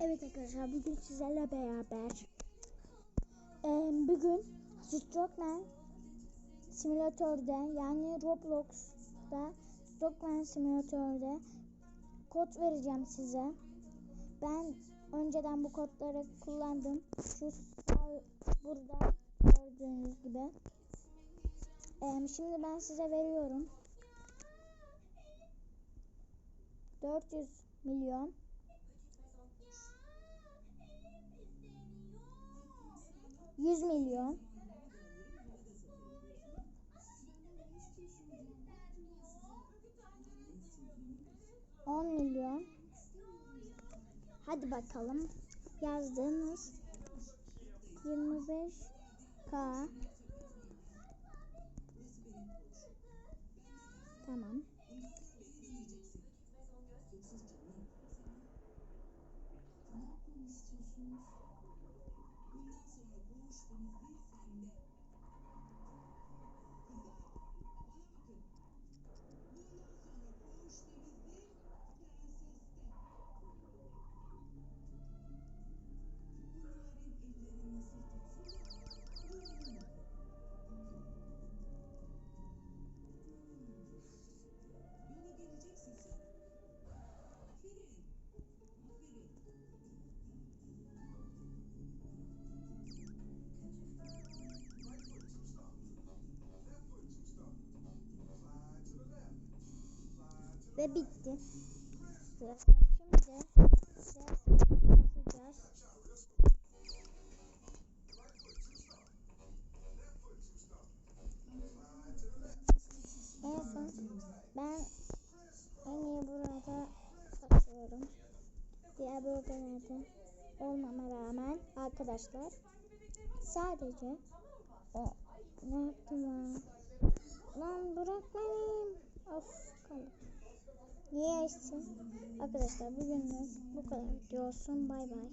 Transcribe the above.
Evet arkadaşlar bugün sizlerle beraber eee, bugün Strokeman simülatörde yani Roblox'ta Strokeman simülatörde kod vereceğim size. Ben önceden bu kodları kullandım. Şu burada gördüğünüz gibi. Eee, şimdi ben size veriyorum. 400 milyon 100 milyon. On milyon. Hadi bakalım. Yazdığınız 25 Ve bitti. Şimdi basacağız. En son ben en iyi burada basıyorum. Diğer bölgelerde olmama rağmen arkadaşlar sadece o ne yaptım ya? Lan bırak. Of kaldım. Niye açsın? Arkadaşlar bugünlük bu kadar. Diyorsun bay bay.